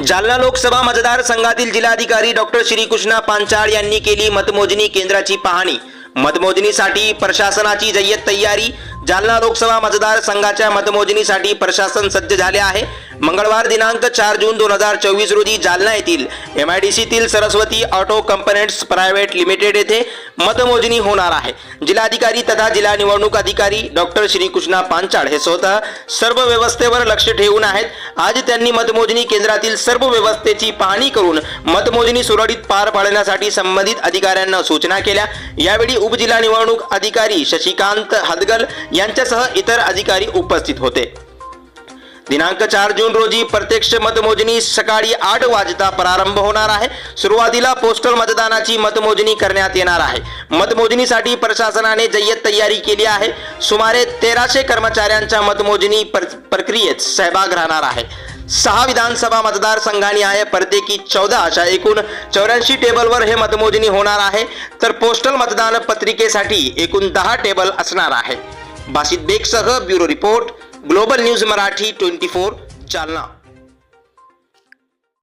जालना लोकसभा मतदारसंघातील जिल्हाधिकारी डॉक्टर श्रीकृष्णा पांचाळ यांनी केली मतमोजणी केंद्राची पाहणी. मतमोजणीसाठी प्रशासनाची जय्यत तयारी. जालना लोकसभा मतदारसंघाच्या मतमोजणीसाठी प्रशासन सज्ज झाले आहे. मंगळवार दिनांक चार जून दोन हजार चोवीस रोजी जालना येथील M I D सीतील Saraswati auto components private limited येथे मतमोजणी होणार आहे. जिल्हाधिकारी तथा जिल्हा निवडणूक अधिकारी डॉक्टर श्रीकृष्णा पांचाळ हे स्वतः सर्व व्यवस्थेवर लक्ष ठेवून आहेत. आज त्यांनी मतमोजणी केंद्रातील सर्व व्यवस्थेची पाहणी करून मतमोजणी सुरळीत पार पाडण्यासाठी संबंधित अधिकाऱ्यांना सूचना केल्या. यावेळी उपजिल्हा निवडणूक अधिकारी शशिकांत हदगल यांच्यासह इतर अधिकारी उपस्थित होते. दिनांक चार जून रोजी प्रत्यक्ष मतमोजणी सकाळी आठ वाजता प्रारंभ होणार आहे. सुरुवातीला पोस्टल मतदानाची मतमोजणी करण्यात येणार आहे. मतमोजणीसाठी प्रशासनाने जय्यत तयारी केली आहे. सुमारे तेराशे कर्मचाऱ्यांच्या मतमोजणी प्रक्रियेत सहभाग राहणार आहे. सहा विधानसभा मतदारसंघांनी आहे. प्रत्येकी चौदा अशा एकूण चौऱ्याऐंशी टेबलवर हे मतमोजणी होणार आहे. तर पोस्टल मतदान पत्रिकेसाठी एकूण दहा टेबल असणार आहे. Basit बेगसह bureau report global news Marathi twenty four Jalna